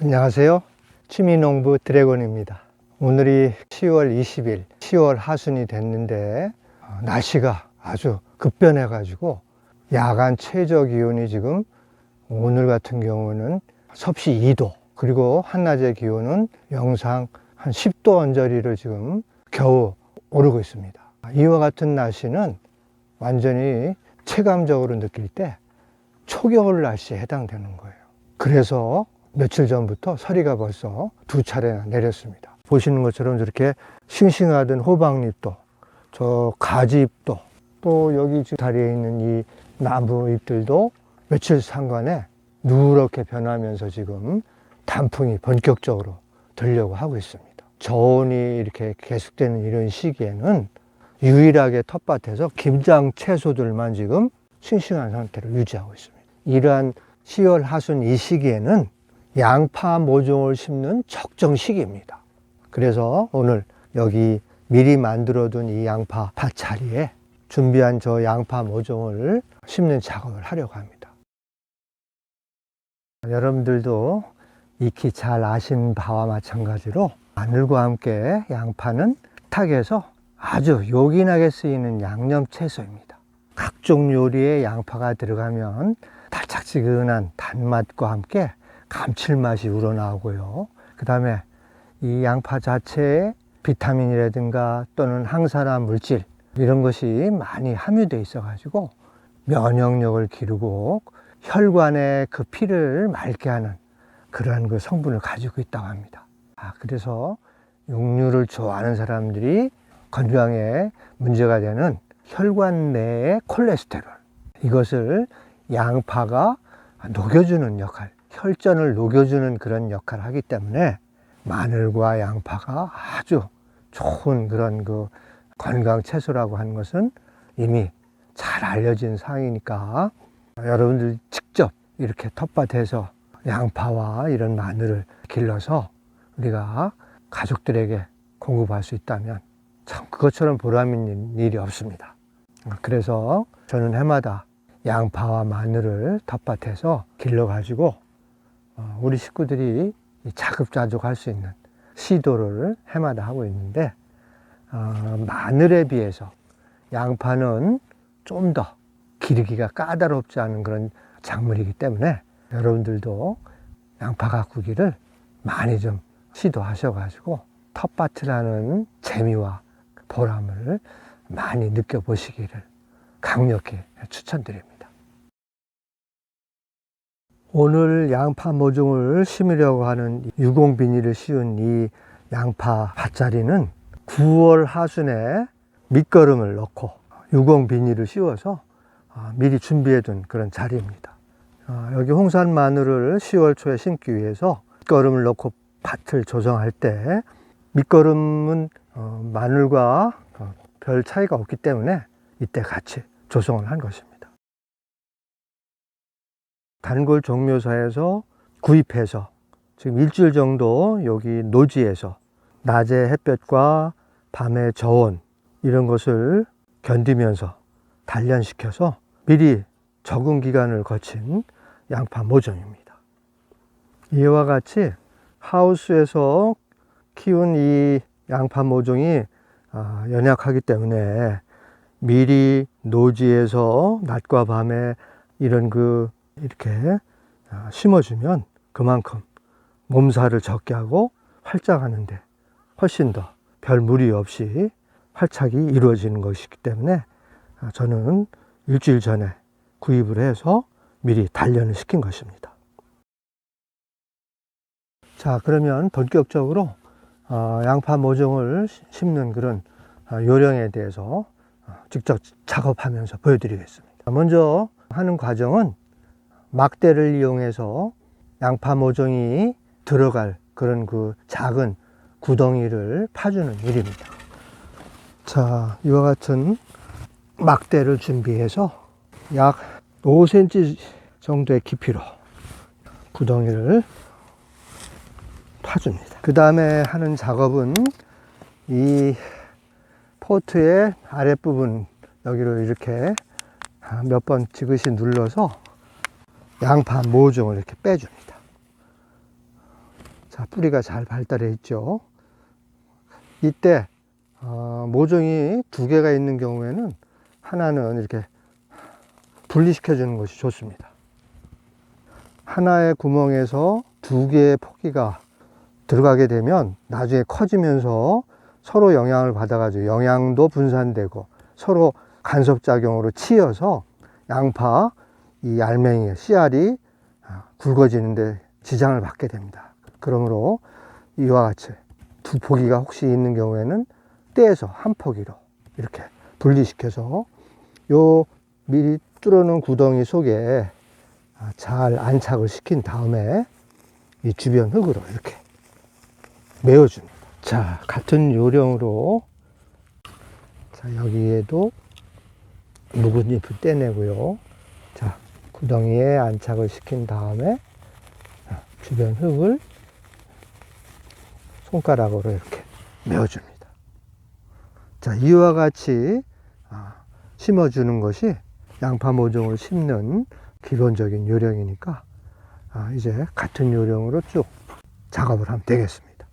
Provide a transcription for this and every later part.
안녕하세요. 취미농부 드래곤입니다. 오늘이 10월 20일, 10월 하순이 됐는데 어, 날씨가 아주 급변해 가지고 야간 최저 기온이 지금 오늘 같은 경우는 섭씨 2도 그리고 한낮의 기온은 영상 한 10도 언저리를 지금 겨우 오르고 있습니다. 이와 같은 날씨는 완전히 체감적으로 느낄 때 초겨울 날씨에 해당되는 거예요. 그래서 며칠 전부터 서리가 벌써 두 차례나 내렸습니다. 보시는 것처럼 저렇게 싱싱하던 호박잎도 저 가지잎도 또 여기 지금 다리에 있는 이 나무 잎들도 며칠 상간에 누렇게 변하면서 지금 단풍이 본격적으로 들려고 하고 있습니다. 저온이 이렇게 계속되는 이런 시기에는 유일하게 텃밭에서 김장 채소들만 지금 싱싱한 상태로 유지하고 있습니다. 이러한 10월 하순 이 시기에는 양파 모종을 심는 적정 시기입니다. 그래서 오늘 여기 미리 만들어둔 이 양파 밭 자리에 준비한 저 양파 모종을 심는 작업을 하려고 합니다. 여러분들도 익히 잘 아신 바와 마찬가지로 마늘과 함께 양파는 식탁에서 아주 요긴하게 쓰이는 양념 채소입니다. 각종 요리에 양파가 들어가면 달짝지근한 단맛과 함께 감칠맛이 우러나오고요. 그 다음에 이 양파 자체에 비타민이라든가 또는 항산화 물질 이런 것이 많이 함유되어 있어 가지고 면역력을 기르고 혈관의 그 피를 맑게 하는 그러한 그 성분을 가지고 있다고 합니다. 아, 그래서 육류를 좋아하는 사람들이 건강에 문제가 되는 혈관 내의 콜레스테롤 이것을 양파가 녹여주는 역할, 혈전을 녹여주는 그런 역할을 하기 때문에 마늘과 양파가 아주 좋은 그런 그 건강 채소라고 하는 것은 이미 잘 알려진 사항이니까 여러분들 직접 이렇게 텃밭에서 양파와 이런 마늘을 길러서 우리가 가족들에게 공급할 수 있다면 참 그것처럼 보람 있는 일이 없습니다. 그래서 저는 해마다 양파와 마늘을 텃밭에서 길러가지고 어, 우리 식구들이 자급자족 할 수 있는 시도를 해마다 하고 있는데 어, 마늘에 비해서 양파는 좀 더 기르기가 까다롭지 않은 그런 작물이기 때문에 여러분들도 양파 가꾸기를 많이 좀 시도하셔가지고 텃밭이라는 재미와 보람을 많이 느껴보시기를 강력히 추천드립니다. 오늘 양파 모종을 심으려고 하는 유공 비닐을 씌운 이 양파 밭자리는 9월 하순에 밑거름을 넣고 유공 비닐을 씌워서 아, 미리 준비해 둔 그런 자리입니다. 아, 여기 홍산 마늘을 10월 초에 심기 위해서 밑거름을 넣고 밭을 조성할 때 밑거름은 어, 마늘과 어, 별 차이가 없기 때문에 이때 같이 조성을 한 것입니다. 단골 종묘사에서 구입해서 지금 일주일 정도 여기 노지에서 낮의 햇볕과 밤의 저온 이런 것을 견디면서 단련시켜서 미리 적응 기간을 거친 양파 모종입니다. 이와 같이 하우스에서 키운 이 양파 모종이 아, 연약하기 때문에 미리 노지에서 낮과 밤에 이런 그 이렇게 아, 심어주면 그만큼 몸살을 적게 하고 활짝하는데 훨씬 더 별 무리 없이 활착이 이루어지는 것이기 때문에 아, 저는 일주일 전에 구입을 해서 미리 단련을 시킨 것입니다. 자, 그러면 본격적으로 어, 양파 모종을 심는 그런 어, 요령에 대해서 어, 직접 작업하면서 보여드리겠습니다. 먼저 하는 과정은 막대를 이용해서 양파 모종이 들어갈 그런 그 작은 구덩이를 파주는 일입니다. 자, 이와 같은 막대를 준비해서 약 5cm 정도의 깊이로 구덩이를 파줍니다. 그 다음에 하는 작업은 이 포트의 아랫부분 여기로 이렇게 몇 번 지그시 눌러서 양파 모종을 이렇게 빼줍니다. 자, 뿌리가 잘 발달해 있죠. 이때 어, 모종이 두 개가 있는 경우에는 하나는 이렇게 분리시켜 주는 것이 좋습니다. 하나의 구멍에서 두 개의 포기가 들어가게 되면 나중에 커지면서 서로 영향을 받아가지고 영양도 분산되고 서로 간섭작용으로 치여서 양파 이 알맹이 씨알이 아, 굵어지는데 지장을 받게 됩니다. 그러므로 이와 같이 두 포기가 혹시 있는 경우에는 떼서 한 포기로 이렇게 분리시켜서 요 미리 뚫어놓은 구덩이 속에 아, 잘 안착을 시킨 다음에 이 주변 흙으로 이렇게 메워줍니다. 자, 같은 요령으로 자, 여기에도 묵은 잎을 떼내고요. 자, 구덩이에 안착을 시킨 다음에 자, 주변 흙을 손가락으로 이렇게 메워줍니다. 자, 이와 같이 아, 심어주는 것이 양파 모종을 심는 기본적인 요령이니까 아, 이제 같은 요령으로 쭉 작업을 하면 되겠습니다.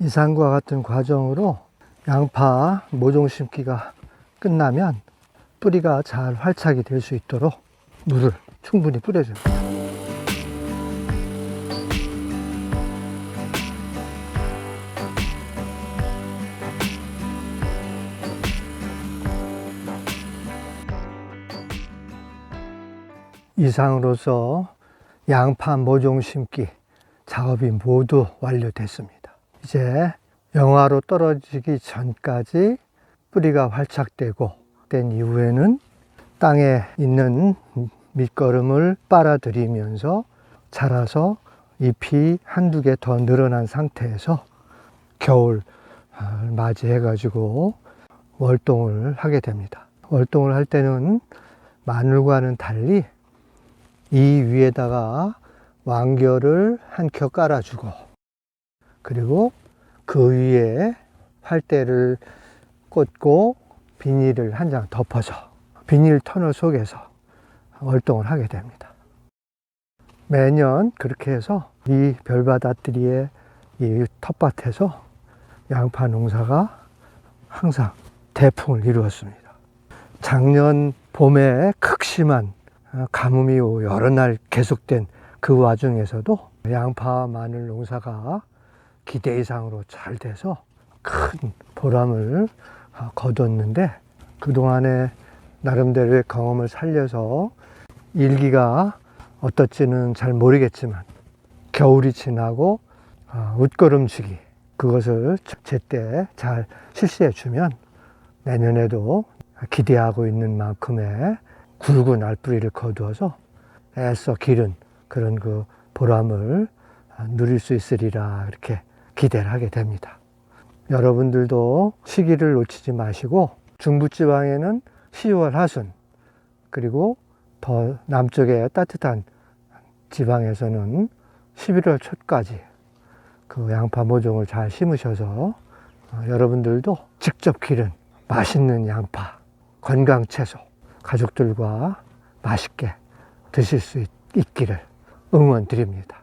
이상과 같은 과정으로 양파 모종 심기가 끝나면 뿌리가 잘 활착이 될 수 있도록 물을 충분히 뿌려줍니다. 이상으로서 양파 모종 심기 작업이 모두 완료됐습니다. 이제 영하로 떨어지기 전까지 뿌리가 활착되고 된 이후에는 땅에 있는 밑거름을 빨아들이면서 자라서 잎이 한두 개 더 늘어난 상태에서 겨울 맞이해 가지고 월동을 하게 됩니다. 월동을 할 때는 마늘과는 달리 이 위에다가 왕겨를 한 켜 깔아주고 그리고 그 위에 활대를 꽂고 비닐을 한 장 덮어서 비닐 터널 속에서 월동을 하게 됩니다. 매년 그렇게 해서 이 별바다들이의 이 텃밭에서 양파 농사가 항상 대풍을 이루었습니다. 작년 봄에 극심한 가뭄이 여러 날 계속된 그 와중에서도 양파 마늘 농사가 기대 이상으로 잘 돼서 큰 보람을 거뒀는데 그동안에 나름대로의 경험을 살려서 일기가 어떨지는 잘 모르겠지만 겨울이 지나고 웃걸음치기 그것을 제때 잘 실시해 주면 내년에도 기대하고 있는 만큼의 굵은 알뿌리를 거두어서 애써 기른 그런 그 보람을 누릴 수 있으리라 이렇게 기대를 하게 됩니다. 여러분들도 시기를 놓치지 마시고 중부지방에는 10월 하순 그리고 더 남쪽에 따뜻한 지방에서는 11월 초까지 그 양파 모종을 잘 심으셔서 어, 여러분들도 직접 기른 맛있는 양파, 건강 채소 가족들과 맛있게 드실 수 있, 있기를 응원드립니다.